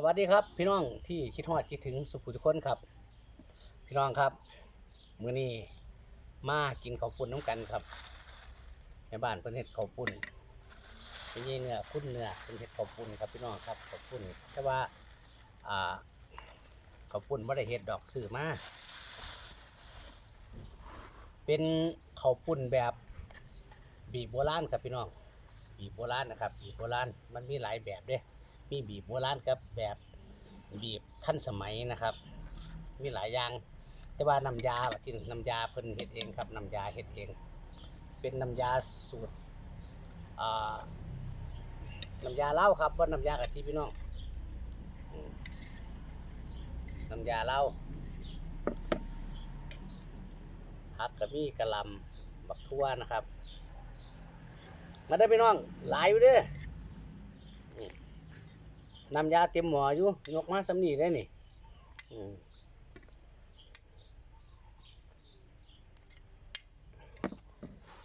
สวัสดีครับ พี่น้องที่คิดฮอดคิดถึงสุภูทุกคนครับ พี่น้องครับมื้อนี้มากินข้าวปุ้นน้ำกันครับในบ้านเพิ่นเฮ็ดข้าวปุ้นเป็นยี่เนื้อคุ้นเนื้อเป็นเฮ็ดข้าวปุ้นครับพี่น้องครับข้าวปุ้นแต่ว่าอ่าข้าวปุ้นบ่ได้เฮ็ดดอกซื้อมาเป็นข้าวปุ้นแบบบีบโบราณครับพี่น้องบีบโบราณนะครับบีบโบราณมันมีหลายแบบเด้ มีบีบโบราณกับแบบบีบทันสมัยนะครับ มีหลายอย่าง แต่ว่าน้ำยาที่น้ำยาเพิ่นเฮ็ดเองครับน้ำยาเฮ็ดเอง เป็นน้ำยาสูตรน้ำยาเล้าครับว่าน้ำยากะทิพี่น้องน้ำยาเล้าผักกะมีกะลำบักทั่วนะครับ มาได้พี่น้องหลายอยู่เด้อ น้ำยาเต็มหม้ออยู่ยกมาสำนีได้นี่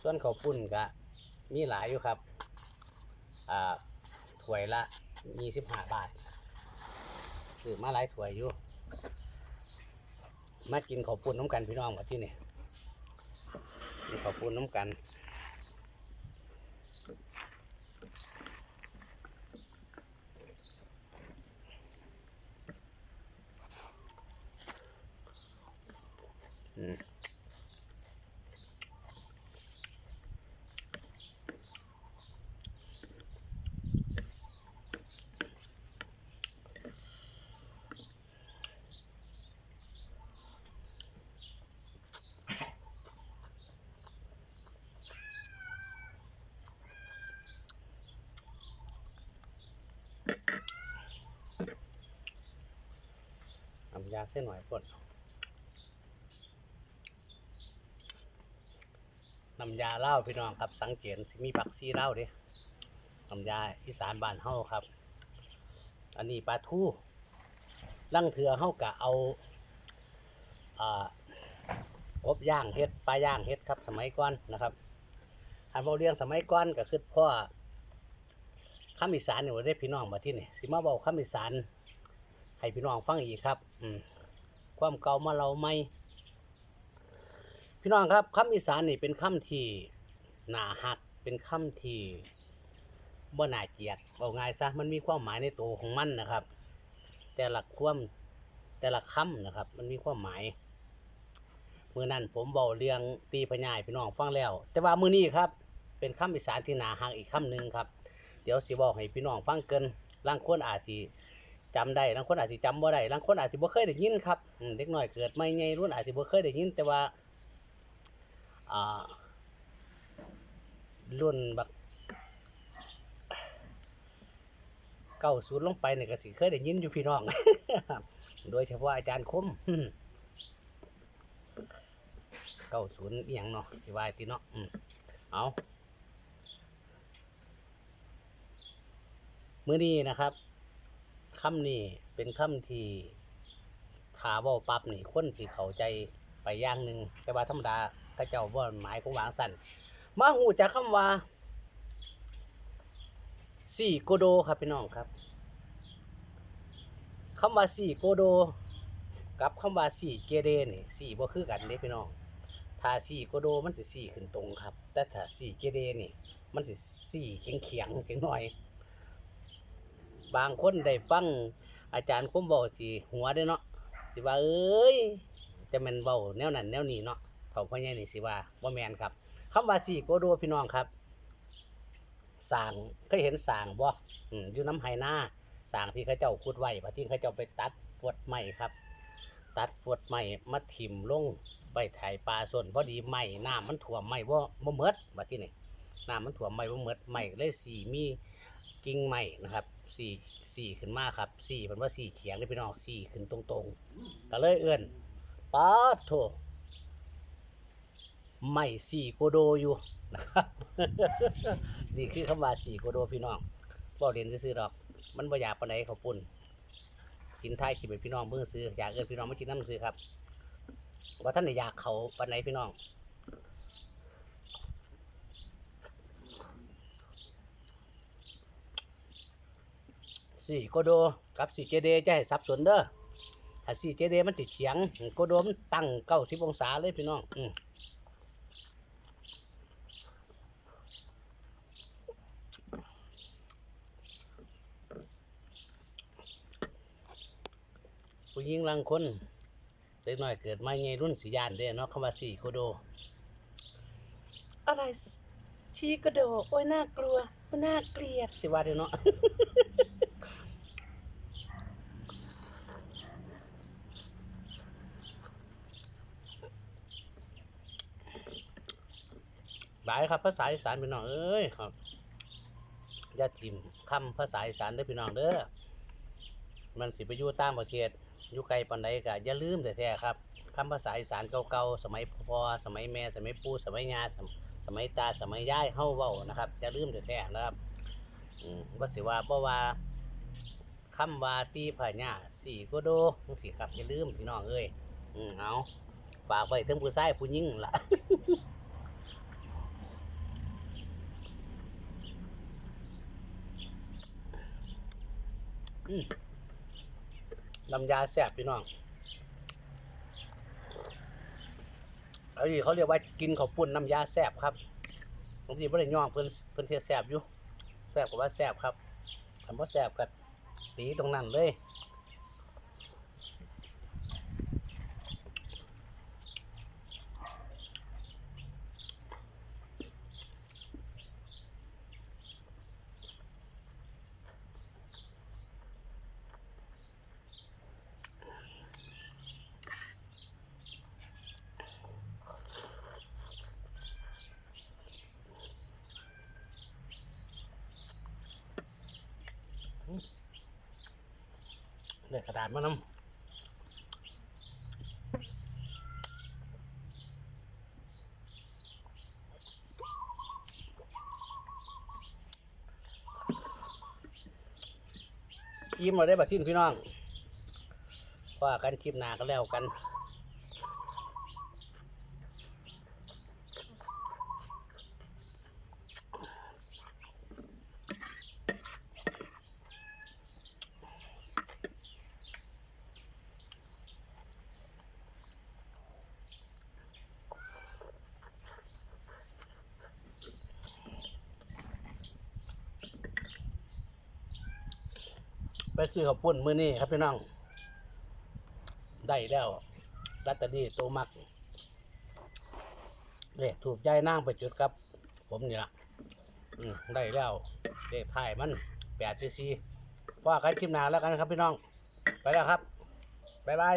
ส่วนข้าวปุ้นก็มีหลายอยู่ครับ อ่าถ้วยละยี่สิบห้าบาทซื้อมาหลายถ้วยอยู่ มากินข้าวปุ้นน้ำกันพี่น้องกับที่นี่ข้าวปุ้นน้ำกัน ยาเส้นหน่อยกดน้ำยาเหล้าพี่น้องครับสังเกตสิมีผักซีเหล้าด้น้ำยาอีสานบ้านเฮาครับ อันนี้ปลาทูลังเถือเฮากะเอาอบย่างเฮ็ดปลาย่างเฮ็ดครับ สมัยก่อนนะครับอันเว้าเรียงสมัยก่อนก็คือพ่อคำอีสานนี่ว่าได้พี่น้องมาที่นี่สิมาเว้าคำอีสาน ให้พี่น้องฟังอีกครับ อืมความเก่ามาเราไม่ พี่น้องครับคำอีสานนี่เป็นคำที่หนาหักเป็นคำที่บ่น่าเกียดเอาง่ายซะมันมีความหมายในตัวของมันนะครับ แต่ละความแต่ละคำนะครับ มันมีความหมายมือนั้นผมเบาเรียงตีพญายพี่น้องฟังแล้ว แต่ว่ามือนี้ครับ เป็นคำอีสานที่หนาหักอีกคำหนึ่งครับ เดี๋ยวสิบอกให้พี่น้องฟังเกินล่างควนอาจสิ จำได้ลางคนอาจสิจำบ่ได้ลางคนอาจสิบ่เคยได้ยินครับเด็กน้อยเกิดไม่ไงรุ่นอาจสิบ่เคยได้ยิน แต่ว่าอ่ารุ่นแบบเก้าศูนย์ลงไปเนี่ยก็สิเคยได้ยินอยู่พี่น้อง โดยเฉพาะอาจารย์คมเก้าศูนย์อย่างเนาะสิวายติเนาะอืมเอามื้อนี้นะครับ คำนี้เป็นคำที่ถาว้าปั๊บนี่คนสิเข้าใจไปอย่างหนึ่งแต่ว่าธรรมดาเขาเจ้าบ่หมายของวางสั่นมาหูจากคำว่าสี่โกโดครับพี่น้องครับคำว่าสี่โกโด กับคำว่าสี่เกเรนี่สี่บ่คือกันเด้พี่น้องถ้าสี่โกโดมันสิสี่ขึ้นตรงครับ แต่ถ้าสี่เกเรนี่ มันสิสี่เขียงเขียงๆจังหน่อย บางคนได้ฟังอาจารย์คุ้มบอกสิหัวได้เนาะสิว่าเอ้ยจะแมนเบาแนวนั้นแนวนี้เนาะเฒ่าพ่อใหญ่นี่สิว่าบ่แมนครับคำว่าสี่โกโดพี่น้องครับสางเคยเห็นสางบ่อืมอยู่น้ำไหนาสางที่เขาเจ้าขุดไว้พอที่เขาเจ้าไปตัดฟวดไม้ครับ ตัดฟวดไม้มาถิ่มลงไปไถปลาส่วนพอดีไม้น้ำมันท่วมไม้บ่าบ่เมดบัดที่นี่น้ำมันท่วมไม้บ่เมดไม้ก็เลยสีมี กิ่งไม้นะครับสี่สี่ขึ้นมาครับสี่เป็นว่าสี่เขียงเลยพี่น้องสี่ขึ้นตรงๆ ก็เลยเอื้อนป๊าโถไม่สี่โกโดอยู่นะครับนี่คือคำว่าสี่โกโดพี่น้องบ่เรียนซื้อๆดอก มันบ่อยากปานใดเขาปุ่นกินท้ายคลิปพี่น้องเบิ่งซื้ออยากเอิ้นพี่น้องมากินน้ำซื้อครับว่าท่านได้อยากเขาปานใดพี่น้อง สี่โกโดกับสีเกเดจะให้สับสนเด้อถ้าสีเกเดมันสิเฉียงโกโดมันตั้งเก้าสิบองศาเลยพี่น้องอืมผู้หญิงลังคนเล็กน้อยเกิดมาไงรุ่นสียานเด้เนาะคำว่าสีโกโด อะไรสชีกระโดดโอ้ยน่ากลัวโอ้ยน่าเกลียดสิว่าเด้เนาะ หลายครับภาษาอีสานพี่น้องเอ้ยครับอย่าทิมคำภาษาอีสานเด้พี่น้องเด้อมันสิไปอยู่ต่างประเทศอยู่ไกลปานใดก็อย่าลืมแต่แท้ๆครับคำภาษาอีสานเก่าๆสมัยพ่อสมัยแม่สมัยปู่สมัยยาสมัยตาสมัยยายเฮาเว้านะครับอย่าลืมแต่แท้ๆนะครับอืมบ่สิว่าบ่ว่าคำว่าตีผาหญ้าสี่ก็โดจังซี่ครับอย่าลืมพี่น้องเอ้ยอเอาฝากไว้ถึงผู้ชายผู้หญิงล่ะ อืมน้ำยาแสบพี่น้องเอาอีเขาเรียกว่ากินข้าวปุ้นน้ำยาแสบครับบางทีไม่ได้ย่องเพิ่นเพิ่นเทแสบอยู่แสบกว่าแสบครับคำว่าแสบกับตีตรงนั้นเลย เลยกระดาษมานำยิ้มเราได้บัดทิ้นพี่น้องว่ากันคลิปหน้าก็แล้วกัน ซื้อข้าวปุ้นมื้อนี้ครับพี่น้อง ได้แล้วลัตเตอรี่ตัวมักเด็กถูกใจนั่งไปจุดกับ ผมนี่ละได้แล้วเด็กถ่ายมันแปดซีซีว่ากันคลิปหนาแล้วกันครับพี่น้อง ไปแล้วครับ บ๊ายบาย